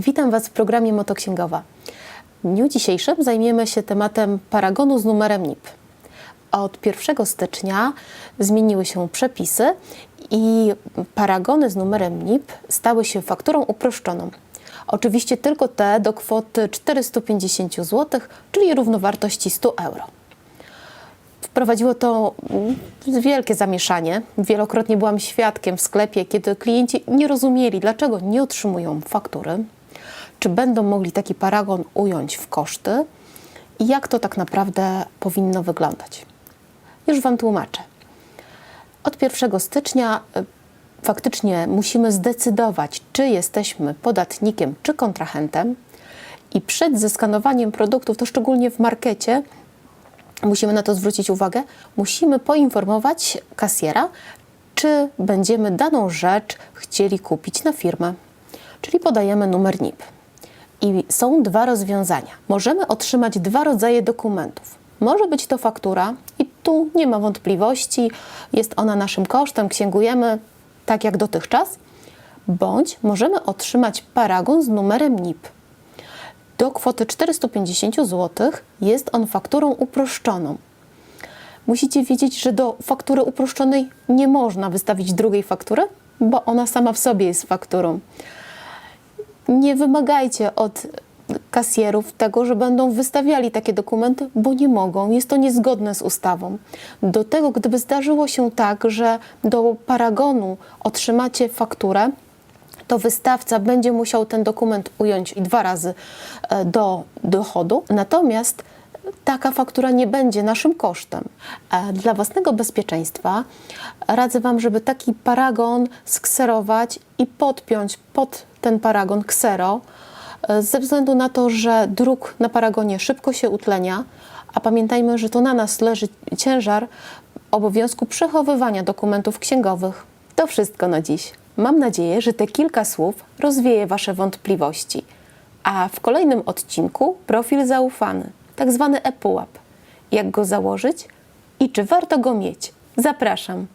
Witam Was w programie Motoksięgowa. W dniu dzisiejszym zajmiemy się tematem paragonu z numerem NIP. Od 1 stycznia zmieniły się przepisy i paragony z numerem NIP stały się fakturą uproszczoną. Oczywiście tylko te do kwoty 450 zł, czyli równowartości 100 euro. Wprowadziło to wielkie zamieszanie. Wielokrotnie byłam świadkiem w sklepie, kiedy klienci nie rozumieli, dlaczego nie otrzymują faktury, czy będą mogli taki paragon ująć w koszty i jak to tak naprawdę powinno wyglądać. Już Wam tłumaczę. Od 1 stycznia y, faktycznie musimy zdecydować, czy jesteśmy podatnikiem, czy kontrahentem. I przed zeskanowaniem produktów, to szczególnie w markecie, musimy na to zwrócić uwagę, musimy poinformować kasjera, czy będziemy daną rzecz chcieli kupić na firmę. Czyli podajemy numer NIP. I są dwa rozwiązania. Możemy otrzymać dwa rodzaje dokumentów. Może być to faktura, i tu nie ma wątpliwości, jest ona naszym kosztem, księgujemy tak jak dotychczas, bądź możemy otrzymać paragon z numerem NIP. Do kwoty 450 zł jest on fakturą uproszczoną. Musicie wiedzieć, że do faktury uproszczonej nie można wystawić drugiej faktury, bo ona sama w sobie jest fakturą. Nie wymagajcie od kasjerów tego, że będą wystawiali takie dokumenty, bo nie mogą. Jest to niezgodne z ustawą. Do tego, gdyby zdarzyło się tak, że do paragonu otrzymacie fakturę, to wystawca będzie musiał ten dokument ująć i dwa razy e, do dochodu. Natomiast taka faktura nie będzie naszym kosztem. E, Dla własnego bezpieczeństwa radzę Wam, żeby taki paragon skserować i podpiąć pod ten paragon ksero, e, ze względu na to, że druk na paragonie szybko się utlenia, a pamiętajmy, że to na nas leży ciężar obowiązku przechowywania dokumentów księgowych. To wszystko na dziś. Mam nadzieję, że te kilka słów rozwieje Wasze wątpliwości. A w kolejnym odcinku profil zaufany, tak zwany ePUAP. Jak go założyć i czy warto go mieć? Zapraszam.